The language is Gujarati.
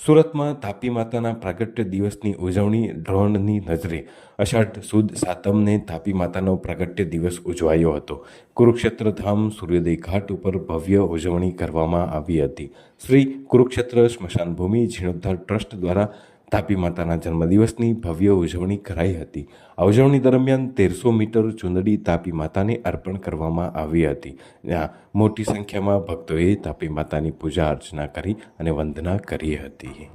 સુરતમાં તાપી માતાના પ્રાગટ્ય દિવસની ઉજવણી ડ્રોનની નજરે. અષાઢ સુદ સાતમને તાપી માતાનો પ્રાગટ્ય દિવસ ઉજવાયો હતો. કુરુક્ષેત્ર ધામ સૂર્યોદય ઘાટ ઉપર ભવ્ય ઉજવણી કરવામાં આવી હતી. શ્રી કુરુક્ષેત્ર સ્મશાન ભૂમિ જીર્ણોદ્ધાર ટ્રસ્ટ દ્વારા તાપી માતાના જન્મદિવસની ભવ્ય ઉજવણી કરાઈ હતી. આ ઉજવણી દરમિયાન તેરસો મીટર ચુંદડી તાપી માતાને અર્પણ કરવામાં આવી હતી. જ્યાં મોટી સંખ્યામાં ભક્તોએ તાપી માતાની પૂજા અર્ચના કરી અને વંદના કરી હતી.